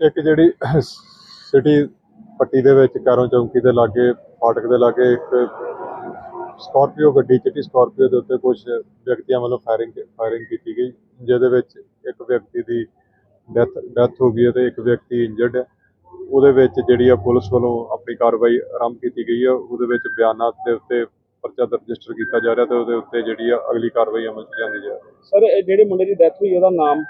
ਇੱਕ ਜਿਹੜੀ ਸਿਟੀ ਪੱਟੀ ਦੇ ਵਿੱਚ ਕੈਰੋਂ ਚੌਂਕੀ ਦੇ ਲਾਗੇ ਫਾਟਕ ਦੇ ਲਾਗੇ ਇੱਕ ਸਕਾਰਪੀਓ ਗੱਡੀ ਚਿੱਟੀ ਸਕਾਰਪੀਓ ਦੇ ਉੱਤੇ ਕੁਝ ਵਿਅਕਤੀਆਂ ਵੱਲੋਂ ਫਾਇਰਿੰਗ ਫਾਇਰਿੰਗ ਕੀਤੀ ਗਈ ਜਿਹਦੇ ਵਿੱਚ ਇੱਕ ਵਿਅਕਤੀ ਦੀ ਡੈਥ ਡੈਥ ਹੋ ਗਈ ਤੇ ਇੱਕ ਵਿਅਕਤੀ ਇੰਜਰਡ ਹੈ। ਉਹਦੇ ਵਿੱਚ ਜਿਹੜੀ ਆ ਪੁਲਿਸ ਵੱਲੋਂ ਆਪਣੀ ਕਾਰਵਾਈ ਆਰੰਭ ਕੀਤੀ ਗਈ ਹੈ ਉਹਦੇ ਵਿੱਚ ਬਿਆਨਾਂ ਦੇ ਉੱਤੇ ਪਰਚਾ ਦਰਜ ਰਜਿਸਟਰ ਕੀਤਾ ਜਾ ਰਿਹਾ ਤੇ ਉਹਦੇ ਉੱਤੇ ਜਿਹੜੀ ਆ ਅਗਲੀ ਕਾਰਵਾਈ ਅਮਲ 'ਚ ਲਿਆਂਦੀ ਜਾ ਰਹੀ ਹੈ। ਸਰ ਇਹ ਜਿਹੜੇ ਮੁੰਡੇ ਦੀ ਡੈਥ ਹੋਈ ਉਹਦਾ ਨਾਮ?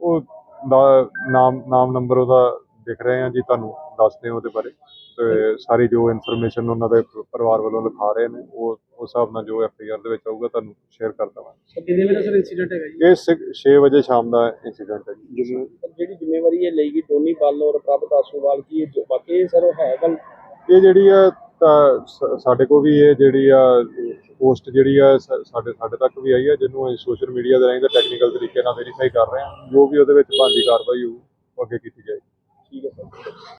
ਉਹ ਦਾ ਨਾਮ ਨਾਮ ਨੰਬਰ ਉਹਦਾ ਦਿਖ ਰਹੇ ਆ ਜੀ ਤੁਹਾਨੂੰ ਦੱਸਦੇ ਹਾਂ ਉਹਦੇ ਬਾਰੇ। ਤੇ ਸਾਰੀ ਜੋ ਇਨਫੋਰਮੇਸ਼ਨ ਉਹਨਾਂ ਦੇ ਪਰਿਵਾਰ ਵੱਲੋਂ ਲਿਖਾ ਰਹੇ ਨੇ ਉਹ ਉਸ ਹਿਸਾਬ ਨਾਲ ਜੋ ਐਫ ਆਈ ਆਰ ਦੇ ਵਿੱਚ ਆਊਗਾ ਤੁਹਾਨੂੰ ਸ਼ੇਅਰ ਕਰ ਦਵਾਂਗੇ। ਸਰ ਕਿੰਨੇ ਵਜੇ ਸਰ ਇਨਸੀਡੈਂਟ ਹੈਗਾ ਜੀ? ਇਹ 6 ਵਜੇ ਸ਼ਾਮ ਦਾ ਇਨਸੀਡੈਂਟ ਹੈ ਜੀ। ਜਿਹੜੀ ਜ਼ਿੰਮੇਵਾਰੀ ਇਹ ਲਈ ਗਈ ਟੋਨੀ ਬੱਲ ਔਰ ਪ੍ਰਭ ਦਾਸੂਵਾਲ ਕੀ ਇਹ ਜੋ- ਵਾਕਈ ਸਰ ਹੈ ਗੱਲ? ਇਹ ਜਿਹੜੀ ਆ ਸਾਡੇ ਕੋਲ ਵੀ ਇਹ ਜਿਹੜੀ ਆ ਪੋਸਟ ਜਿਹੜੀ ਆ ਸ- ਸਾਡੇ ਸਾਡੇ ਤੱਕ ਵੀ ਆਈ ਆ, ਜਿਹਨੂੰ ਅਸੀਂ ਸੋਸ਼ਲ ਮੀਡੀਆ ਦੇ ਰਾਹੀਂ ਤੇ ਟੈਕਨੀਕਲ ਤਰੀਕੇ ਨਾਲ ਵੈਰੀਫਾਈ ਕਰ ਰਹੇ ਹਾਂ, ਜੋ ਵੀ ਉਹਦੇ ਵਿੱਚ ਬਣਦੀ ਕਾਰਵਾਈ ਹੋਊ, ਉਹ ਅੱਗੇ ਕੀਤੀ ਜਾਏਗੀ। ਠੀਕ ਹੈ ਸਰ।